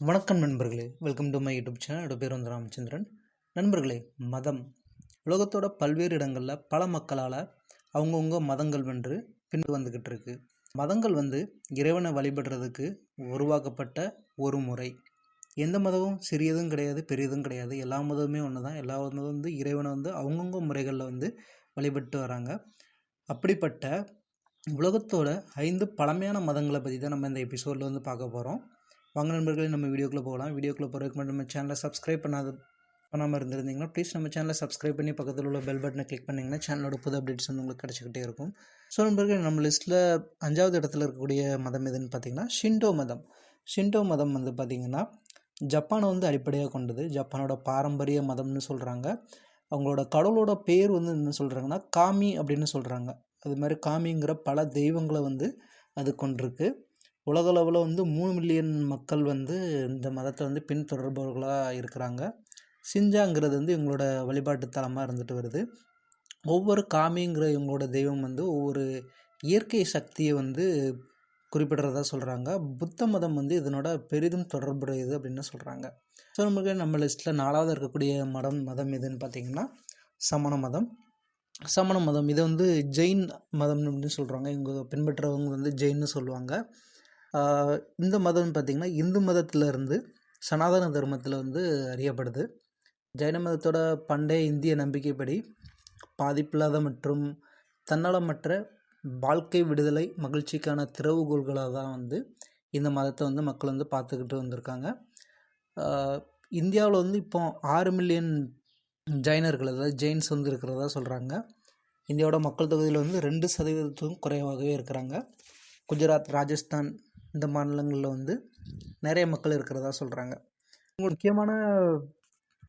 வணக்கம் நண்பர்களே. Welcome to my YouTube channel என்னோட பேர் வந்து ராமச்சந்திரன். நண்பர்களே மதம். உலகத்தோட பல்வேறு இடங்களில் பல மக்களால் அவங்கவுங்க மதங்கள் வென்று பின் வந்துக்கிட்டு இருக்கு மதங்கள் வந்து இறைவனை வழிபடுறதுக்கு உருவாக்கப்பட்ட ஒரு முறை. எந்த மதமும் சிறியதும் கிடையாது பெரியதும் கிடையாது. எல்லா மதமுமே ஒன்று தான் எல்லா மதமும் வந்து இறைவனை வந்து அவங்கவுங்க முறைகளில் வந்து வழிபட்டு வராங்க. அப்படிப்பட்ட உலகத்தோட ஐந்து பழமையான மதங்களை பற்றி தான் நம்ம இந்த எபிசோடில் வந்து பார்க்க போகிறோம் வாங்க நண்பர்களே நம்ம வீடியோக்குள்ளே போகலாம். வீடியோக்குள்ளே போகிறதுக்கு மட்டும் நம்ம சேனலை சப்ஸ்கிரைப் பண்ணாத பண்ணாமல் இருந்திருந்தீங்கன்னா ப்ளீஸ் நம்ம சேனலை சப்ஸ்கிரைப் பண்ணி பக்கத்தில் உள்ள பெல் பட்டனை கிளிக் பண்ணிங்கன்னா சேனலோட புது அப்டேட்ஸ் வந்து உங்களுக்கு கிடச்சிக்கிட்டே இருக்கும். ஸோ நண்பர்கள் நம்ம லிஸ்ட்டில் அஞ்சாவது இடத்துல இருக்கக்கூடிய மதம் எதுன்னு பார்த்தீங்கன்னா ஷிண்டோ மதம். ஷிண்டோ மதம் வந்து பார்த்திங்கன்னா ஜப்பானை வந்து அடிப்படையாக கொண்டது. ஜப்பானோட பாரம்பரிய மதம்னு சொல்கிறாங்க அவங்களோட கடவுளோட பேர் வந்து என்ன சொல்கிறாங்கன்னா காமி அப்படின்னு சொல்கிறாங்க அது மாதிரி காமிங்கிற பல தெய்வங்களை வந்து அது கொண்டிருக்கு. உலகளவில் வந்து மூணு மில்லியன் மக்கள் வந்து இந்த மதத்தை வந்து பின்தொடர்பவர்களாக இருக்கிறாங்க. சிஞ்சாங்கிறது வந்து இவங்களோட வழிபாட்டு தலமாக இருந்துட்டு வருது. ஒவ்வொரு காமிங்கிற இவங்களோட தெய்வம் வந்து ஒவ்வொரு இயற்கை சக்தியை வந்து குறிப்பிடுறதா சொல்கிறாங்க புத்த மதம் வந்து இதனோட பெரிதும் தொடர்புடையது அப்படின்னு சொல்கிறாங்க ஸோ நமக்கு நம்ம லிஸ்ட்டில் நாலாவது இருக்கக்கூடிய மதம் மதம் எதுன்னு பார்த்திங்கன்னா சமண மதம். சமண மதம் இதை வந்து ஜெயின் மதம் அப்படின்னு சொல்கிறாங்க இவங்க பின்பற்றவங்க வந்து ஜெயின்னு சொல்லுவாங்க. இந்த மதம்னு பார்த்திங்கன்னா இந்து மதத்திலேருந்து சனாதன தர்மத்தில் வந்து அறியப்படுது. ஜைன மதத்தோட பண்டைய இந்திய நம்பிக்கைப்படி பாதிப்பில்லாத மற்றும் தன்னலமற்ற வாழ்க்கை விடுதலை மகிழ்ச்சிக்கான திறவுகோள்களாக தான் வந்து இந்த மதத்தை வந்து மக்கள் வந்து பார்த்துக்கிட்டு வந்திருக்காங்க. இந்தியாவில் வந்து இப்போ ஆறு மில்லியன் ஜைனர்கள் அதாவது ஜெயின்ஸ் வந்து இருக்கிறதா சொல்கிறாங்க இந்தியாவோட மக்கள் தொகுதியில் வந்து ரெண்டு சதவீதத்துக்கும் குறைவாகவே இருக்கிறாங்க. குஜராத் ராஜஸ்தான் இந்த மாநிலங்களில் வந்து நிறைய மக்கள் இருக்கிறதா சொல்கிறாங்க முக்கியமான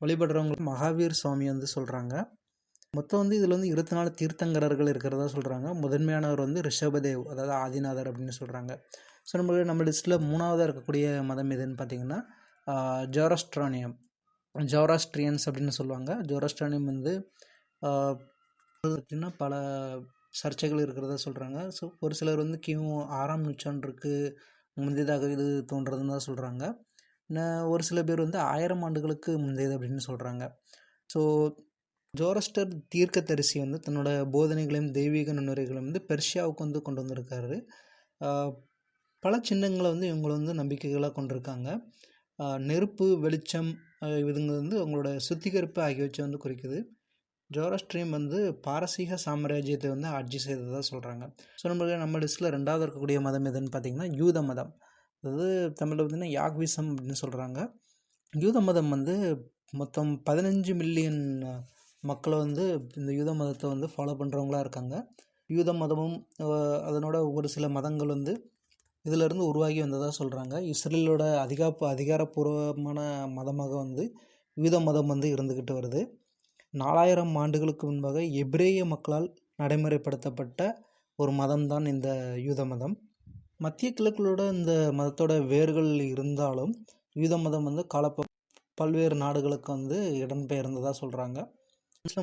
வழிபடுறவங்க மகாவீர் சுவாமி வந்து சொல்கிறாங்க மொத்தம் வந்து இதில் வந்து இருபத்தி நாலு தீர்த்தங்கரர்கள் இருக்கிறதா சொல்கிறாங்க முதன்மையானவர் வந்து ரிஷபதேவ் அதாவது ஆதிநாதர் அப்படின்னு சொல்கிறாங்க ஸோ நம்ம நம்ம லிஸ்ட்டில் மூணாவதாக இருக்கக்கூடிய மதம் எதுன்னு பார்த்தீங்கன்னா ஜோரஸ்ட்ரானியம் ஜோராஸ்ட்ரியன்ஸ் அப்படின்னு சொல்லுவாங்க. ஜோராஸ்ட்ரானியம் வந்து பார்த்திங்கன்னா பல சர்ச்சைகள் இருக்கிறதா சொல்கிறாங்க ஸோ ஒரு சிலர் வந்து கிமு ஆறாம் நூற்றாண்டுக்கு முந்தையதாக இது தோன்றதுன்னு தான் சொல்கிறாங்க ஒரு சில பேர் வந்து ஆயிரம் ஆண்டுகளுக்கு முந்தையது அப்படின்னு சொல்கிறாங்க ஸோ ஜோரஸ்டர் தீர்க்கதரிசி வந்து தன்னோட போதனைகளையும் தெய்வீக நுண்ணுரைகளையும் வந்து பெர்ஷியாவுக்கு வந்து கொண்டு வந்திருக்காரு. பல சின்னங்களை வந்து இவங்களை வந்து நம்பிக்கைகளாக கொண்டிருக்காங்க. நெருப்பு வெளிச்சம் இதுங்க வந்து அவங்களோட சுத்திகரிப்பு ஆகியவற்றை வந்து குறிக்குது. ஜோரஸ்ட்ரீம் வந்து பாரசீக சாம்ராஜ்யத்தை வந்து ஆட்சி செய்ததாக சொல்கிறாங்க ஸோ நம்மளுக்கு நம்ம லிஸ்ட்டில் ரெண்டாவது இருக்கக்கூடிய மதம் எதுன்னு பார்த்திங்கன்னா யூத மதம். அதாவது தமிழில் பார்த்திங்கன்னா யாக்விசம் அப்படின்னு சொல்கிறாங்க யூத மதம் வந்து மொத்தம் பதினஞ்சு மில்லியன் மக்களை வந்து இந்த யூத மதத்தை வந்து ஃபாலோ பண்ணுறவங்களா இருக்காங்க. யூத மதமும் அதனோட ஒரு சில மதங்கள் வந்து இதிலிருந்து உருவாகி வந்ததாக சொல்கிறாங்க இஸ்ரேலோட அதிகாப்பு அதிகாரப்பூர்வமான மதமாக வந்து யூத மதம் வந்து இருந்துக்கிட்டு வருது. நாலாயிரம் ஆண்டுகளுக்கு முன்பாக எபிரேய மக்களால் நடைமுறைப்படுத்தப்பட்ட ஒரு மதம் தான் இந்த யூத மதம். மத்திய கிழக்குகளோட இந்த மதத்தோட வேர்கள் இருந்தாலும் யூத மதம் வந்து காலப்ப பல்வேறு நாடுகளுக்கு வந்து இடம்பெயர்ந்ததாக சொல்கிறாங்க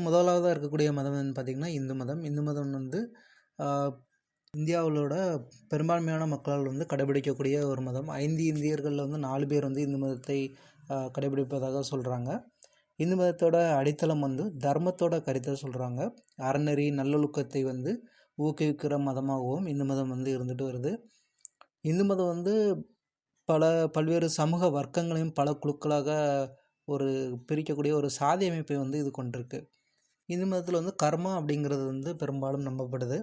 முதலாவதாக இருக்கக்கூடிய மதம் பார்த்திங்கன்னா இந்து மதம். இந்து மதம் வந்து இந்தியாவிலோட பெரும்பான்மையான மக்களால் வந்து கடைபிடிக்கக்கூடிய ஒரு மதம். ஐந்து இந்தியர்களில் வந்து நாலு பேர் வந்து இந்து மதத்தை கடைபிடிப்பதாக சொல்கிறாங்க இந்து மதத்தோட அடித்தளம் வந்து தர்மத்தோட கருத்தை சொல்கிறாங்க அறநெறி நல்லொழுக்கத்தை வந்து ஊக்குவிக்கிற மதமாகவும் இந்து மதம் வந்து இருந்துட்டு வருது. இந்து மதம் வந்து பல பல்வேறு சமூக வர்க்கங்களையும் பல குழுக்களாக ஒரு பிரிக்கக்கூடிய ஒரு சாதி அமைப்பை வந்து இது கொண்டிருக்கு. இந்து மதத்தில் வந்து கர்மா அப்படிங்கிறது வந்து பெரும்பாலும் நம்பப்படுது.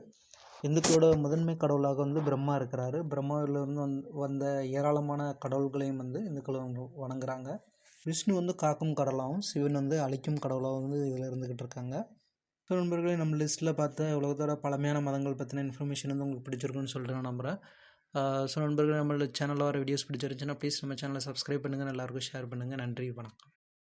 இந்துக்களோட முதன்மை கடவுளாக வந்து பிரம்மா இருக்கிறாரு. பிரம்மாவிலிருந்து வந் வந்த ஏராளமான கடவுள்களையும் வந்து இந்துக்கள் வணங்குறாங்க. விஷ்ணு வந்து காக்கும் கடவுளாகவும் சிவன் வந்து அழிக்கும் கடவுளாகவும் வந்து இதில் இருந்துக்கிட்டு இருக்காங்க. ஸோ நண்பர்களே நம்ம லிஸ்ட்டில் பார்த்த உலகத்தோட பழமையான மதங்கள் பற்றின இன்ஃபர்மேஷன் வந்து உங்களுக்கு பிடிச்சிருக்குன்னு சொல்லிட்டு நான் நம்புகிறேன் ஸோ நண்பர்கள் நம்மளோட சேனலில் வர வீடியோஸ் பிடிச்சிருந்துச்சுன்னா ப்ளீஸ் நம்ம சேனலை சப்ஸ்கிரைப் பண்ணுங்கள் எல்லாருக்கும் ஷேர் பண்ணுங்கள் நன்றி வணக்கம்.